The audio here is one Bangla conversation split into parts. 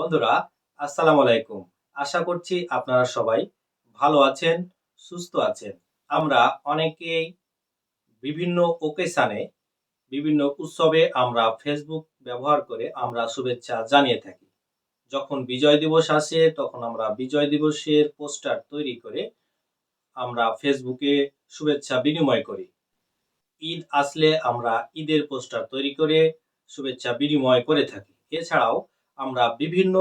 বন্ধুরা, আসসালামু আলাইকুম। আশা করছি আপনারা সবাই ভালো আছেন, সুস্থ আছেন। আমরা অনেকেই বিভিন্ন ওকেশানে বিভিন্ন উৎসবে আমরা ফেসবুক ব্যবহার করে আমরা শুভেচ্ছা জানিয়ে থাকি। যখন বিজয় দিবস আসে, তখন আমরা বিজয় দিবসের পোস্টার তৈরি করে আমরা ফেসবুকে শুভেচ্ছা বিনিময় করি। ঈদ আসলে আমরা ঈদের পোস্টার তৈরি করে শুভেচ্ছা বিনিময় করে থাকি। এছাড়াও আমরা বিভিন্ন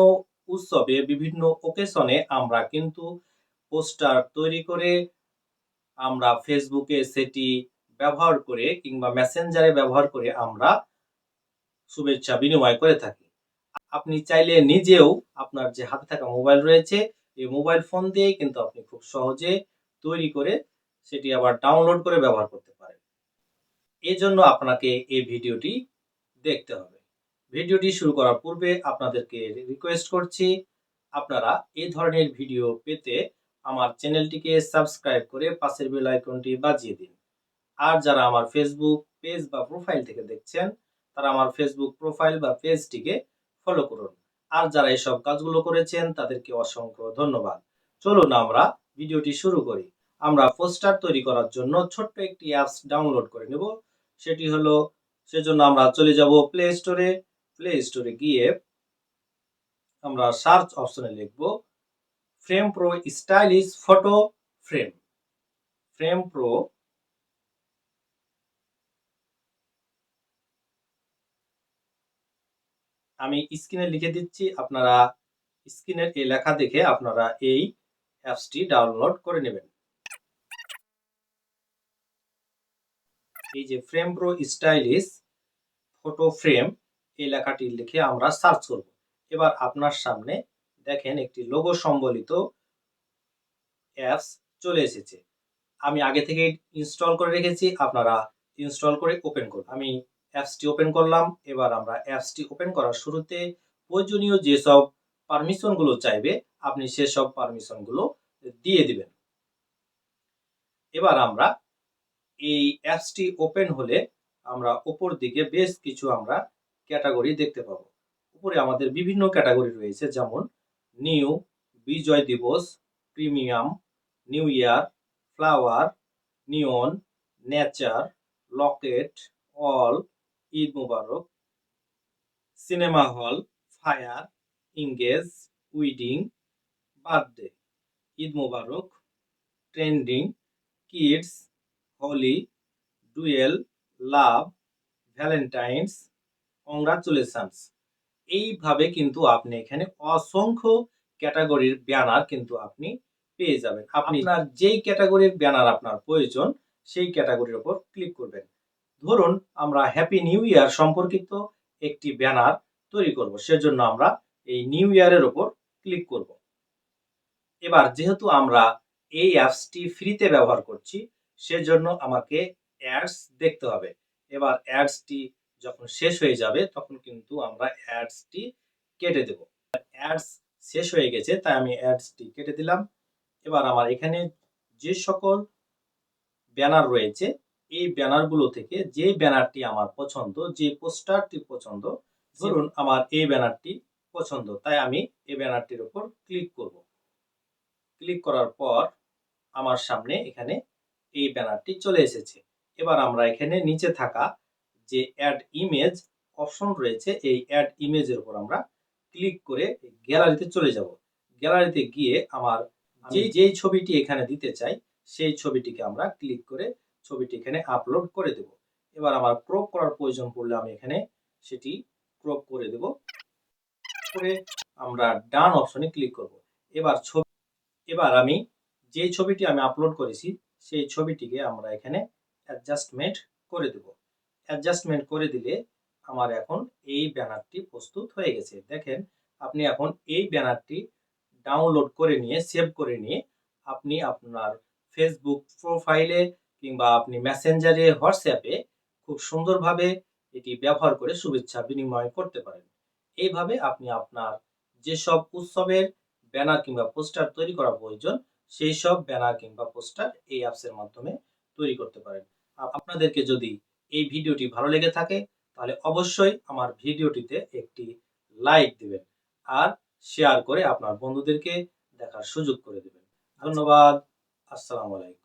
উৎসবে, বিভিন্ন ওকেশনে আমরা কিন্তু পোস্টার তৈরি করে আমরা ফেসবুকে সেটি ব্যবহার করে কিংবা মেসেঞ্জারে ব্যবহার করে আমরা শুভেচ্ছা বিনিময় করে থাকি। আপনি চাইলে নিজেও আপনার যে হাতে থাকা মোবাইল রয়েছে, এই মোবাইল ফোন দিয়ে কিন্তু আপনি খুব সহজে তৈরি করে সেটি আবার ডাউনলোড করে ব্যবহার করতে পারেন। এই জন্য আপনাকে এই ভিডিওটি দেখতে হবে। ভিডিওটি শুরু করার পূর্বে আপনাদেরকে রিকোয়েস্ট করছি, আপনারা এই ধরনের ভিডিও পেতে আমার চ্যানেলটিকে সাবস্ক্রাইব করে পাশের বেল আইকনটি বাজিয়ে দিন। আর যারা আমার ফেসবুক পেজ বা প্রোফাইল থেকে দেখছেন, তারা আমার ফেসবুক প্রোফাইল বা পেজটিকে ফলো করুন। আর যারা এসব কাজগুলো করেছেন, তাদেরকে অসংখ্য ধন্যবাদ। চলুন আমরা ভিডিওটি শুরু করি। আমরা পোস্টার তৈরি করার জন্য ছোট্ট একটি অ্যাপস ডাউনলোড করে নেব। সেটি হলো, সেজন্য আমরা চলে যাব প্লে স্টোরে প্লে স্টোরে গিয়ে আমরা সার্চ অপশনে লিখব frame pro stylish photo frame frame pro আমি স্ক্রিনে লিখে দিচ্ছি, আপনারা স্ক্রিনের এই লেখা দেখে আপনারা এই অ্যাপসটি ডাউনলোড করে নেবেন। এই যে frame pro stylish photo frame এই লেখাটি লিখে আমরা সার্চ করব। এবার আপনার সামনে দেখেন একটি লোগো সম্বলিত অ্যাপস চলে এসেছে। আমি আগে থেকে ইনস্টল করে রেখেছি, আপনারা ইনস্টল করে ওপেন করুন। আমি অ্যাপসটি ওপেন করলাম, এবার আমরা অ্যাপসটি ওপেন করার শুরুতে প্রয়োজনীয় যেসব পারমিশনগুলো চাইবে, আপনি সেসব পারমিশনগুলো দিয়ে দিবেন। এবার আমরা এই অ্যাপসটি ওপেন হলে আমরা উপর দিকে বেশ কিছু আমরা ক্যাটাগরি দেখতে পাবো। উপরে আমাদের বিভিন্ন ক্যাটাগরি রয়েছে, যেমন new, Bijoy Dibosh, premium, new year, flower, neon, nature, locket, all, Eid Mubarak, cinema hall, fire, engage, wedding, birthday, Eid Mubarak, trending, kids, Holi, dual, love, valentine's congratulations এইভাবে কিন্তু আপনি এখানে অসংখ্য ক্যাটাগরির ব্যানার কিন্তু আপনি পেয়ে যাবেন। আপনার যেই ক্যাটাগরির ব্যানার আপনার প্রয়োজন সেই ক্যাটাগরির ওপর ক্লিক করবেন। ধরুন আমরা হ্যাপি নিউ ইয়ার সম্পর্কিত একটি ব্যানার তৈরি করব। সেজন্য আমরা এই নিউ ইয়ারের ওপর ক্লিক করব। এবার যেহেতু আমরা এই অ্যাপসটি ফ্রিতে ব্যবহার করছি সেজন্য আমাকে অ্যাডস দেখতে হবে। এবার অ্যাডসটি যখন শেষ হয়ে যাবে, তখন কিন্তু আমরা অ্যাডসটি কেটে দেব। অ্যাডস শেষ হয়ে গেছে, তাই আমি অ্যাডসটি কেটে দিলাম। এবার আমার এখানে যে সকল ব্যানার রয়েছে, এই ব্যানারগুলো থেকে যে ব্যানারটি আমার পছন্দ, যে পোস্টারটি পছন্দ, ধরুন আমার এই ব্যানারটি পছন্দ, তাই আমি এই ব্যানারটির উপর ক্লিক করব। ক্লিক করার পর আমার সামনে এখানে এই ব্যানারটি চলে এসেছে। এবার আমরা এখানে নিচে থাকা যে অ্যাড ইমেজ অপশন রয়েছে এই অ্যাড ইমেজের উপর আমরা ক্লিক করে গ্যালারিতে চলে যাব। গ্যালারিতে গিয়ে আমার যে যেই ছবিটি এখানে দিতে চাই সেই ছবিটিকে আমরা ক্লিক করে ছবিটি এখানে আপলোড করে দেব। এবার আমার ক্রপ করার প্রয়োজন পড়লে আমি এখানে সেটি ক্রপ করে দেব। করে আমরা ডান অপশনে ক্লিক করব। এবার ছবি এবার আমি যে ছবিটি আমি আপলোড করেছি সেই ছবিটিকে আমরা এখানে অ্যাডজাস্টমেন্ট করে দেব। অ্যাডজাস্টমেন্ট করে দিলে আমার এখন এই ব্যানারটি প্রস্তুত হয়ে গেছে। দেখেন, আপনি এখন এই ব্যানারটি ডাউনলোড করে নিয়ে সেভ করে নিয়ে আপনি আপনার ফেসবুক প্রোফাইলে কিংবা আপনি মেসেঞ্জারে হোয়াটসঅ্যাপে খুব সুন্দরভাবে এটি ব্যবহার করে শুভেচ্ছা বিনিময় করতে পারেন। এইভাবে আপনি আপনার যেসব উৎসবের ব্যানার কিংবা পোস্টার তৈরি করা প্রয়োজন, সেই সব ব্যানার কিংবা পোস্টার এই অ্যাপসের মাধ্যমে তৈরি করতে পারেন। আপনাদেরকে যদি এই ভিডিওটি ভালো লেগে থাকে, তাহলে অবশ্যই আমার ভিডিওটিতে একটি লাইক দিবেন আর শেয়ার করে আপনার বন্ধুদেরকে দেখার সুযোগ করে দেবেন। ধন্যবাদ, আসসালামু আলাইকুম।